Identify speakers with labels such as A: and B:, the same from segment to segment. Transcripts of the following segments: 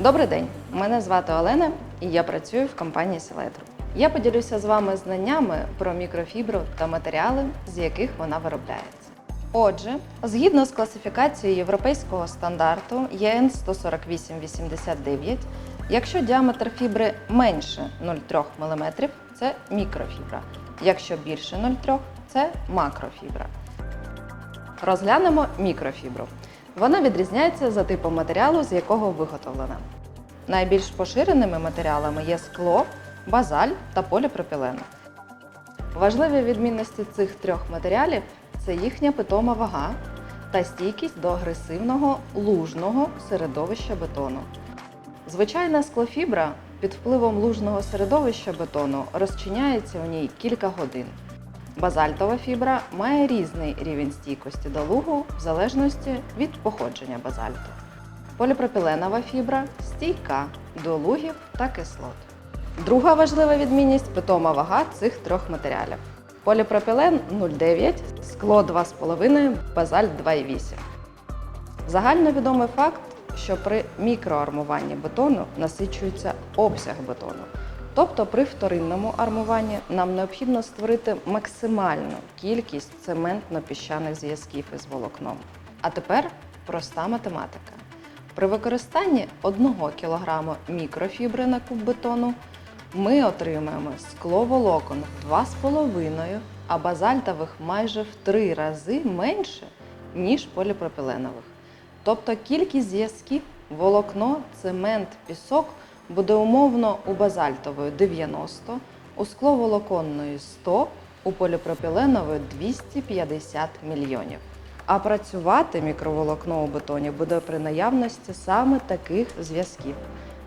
A: Добрий день, мене звати Олена і я працюю в компанії Селетру. Я поділюся з вами знаннями про мікрофібру та матеріали, з яких вона виробляється. Отже, згідно з класифікацією європейського стандарту ЄН 14889, якщо діаметр фібри менше 0,3 мм, це мікрофібра. Якщо більше 0,3 це макрофібра. Розглянемо мікрофібру. Вона відрізняється за типом матеріалу, з якого виготовлена. Найбільш поширеними матеріалами є скло, базаль та поліпропілен. Важливі відмінності цих трьох матеріалів це їхня питома вага та стійкість до агресивного лужного середовища бетону. Звичайна склофібра під впливом лужного середовища бетону розчиняється у ній кілька годин. Базальтова фібра має різний рівень стійкості до лугу в залежності від походження базальту. Поліпропіленова фібра стійка до лугів та кислот. Друга важлива відмінність питома вага цих трьох матеріалів. Поліпропілен 0,9, скло 2,5, базальт 2,8. Загальновідомий факт, що при мікроармуванні бетону насичується обсяг бетону. Тобто при вторинному армуванні нам необхідно створити максимальну кількість цементно-піщаних зв'язків із волокном. А тепер проста математика. При використанні 1 кг мікрофібри на куб бетону ми отримаємо скло волокон в 2,5, а базальтових майже в 3 рази менше, ніж поліпропіленових. Тобто кількість зв'язків волокно, цемент, пісок буде умовно у базальтової 90, у скловолоконної 100, у поліпропіленової 250 мільйонів. А працювати мікроволокно у бетоні буде при наявності саме таких зв'язків.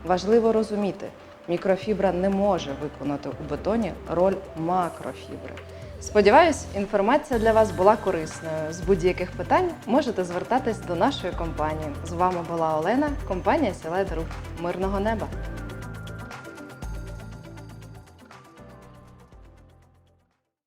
A: Важливо розуміти, мікрофібра не може виконати у бетоні роль макрофібри. Сподіваюсь, інформація для вас була корисною. З будь-яких питань можете звертатись до нашої компанії. З вами була Олена, компанія Сілайт Груп. Мирного неба!